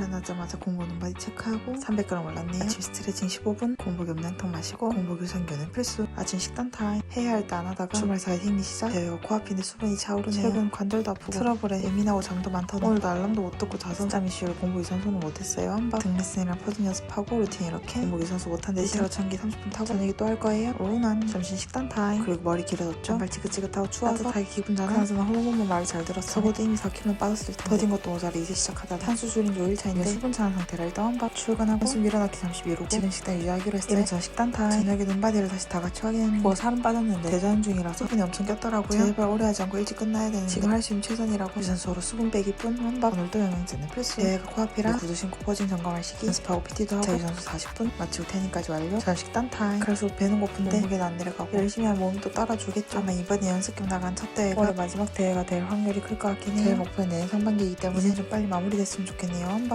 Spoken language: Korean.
일어나자마자 공복 눈바디 체크하고 300g 올랐네요. 아침 스트레칭 15분, 공복 염량탕 마시고 공복 유산균은 필수. 아침 식단 타임. 해야 할 때 안 하다가 주말 사이 생리 시작. 제가 코앞인데 수분이 차오르네요. 최근 관절도 아프고 트러블에 예민하고 잠도 많더니 오늘도 알람도 못 듣고 자서 잠이 쉬울 공복 유산소는 못했어요. 한번 등 레슨이랑 퍼즐 연습하고 루틴 이렇게 공복 유산소 못한 대신 전기 30분 타고 저녁에 또 할 거예요. 로우난 점심 식단 타임. 그리고 머리 길어졌죠. 정말 지긋지긋하고 추워서 따뜻하게 기분 전환. 그나저나 호르몬 말을 잘 들었어. 적어도 이미 4kg 빠졌을 때. 더딘 것도 모자라 이제 시작하다. 탄수 줄인 지5 일차인데 수분 차는 상태라 일단 한밥 출근하고 한숨 밀어넣기 잠시 미루고 지금 식단 유지하기로 했어요. 이번 저 식단 타임. 저녁에 눈바디를 다시 다 같이 확인했는데 뭐 살은 빠졌는데 대자연 중이라서 수분이 엄청 꼈더라고요. 제발 오래 하지 않고 일찍 끝나야 되는데 지금 할 수 있는 최선이라고 유산소로 수분 빼기 뿐 한밥 오늘도 영양제는 필수. 얘가 코앞이라 구두 신고 퍼진 점검할 시기 연습하고 PT도 하고 유산소 40분 마치고 태닝까지 완료. 전 식단 타임. 그래서 배는 고픈데 몸무게는 안 내려가고 열심히 하면 몸이 또 따라주겠죠. 아마 이번에 연습 겸 나간 첫 대회가 올해 마지막 대회가 될 확률이 클 것 같긴 해요. 대회 목표는 내년 상반기이기 때문에 이제 좀 빨리 마무리됐으면 좋겠네요. 한밥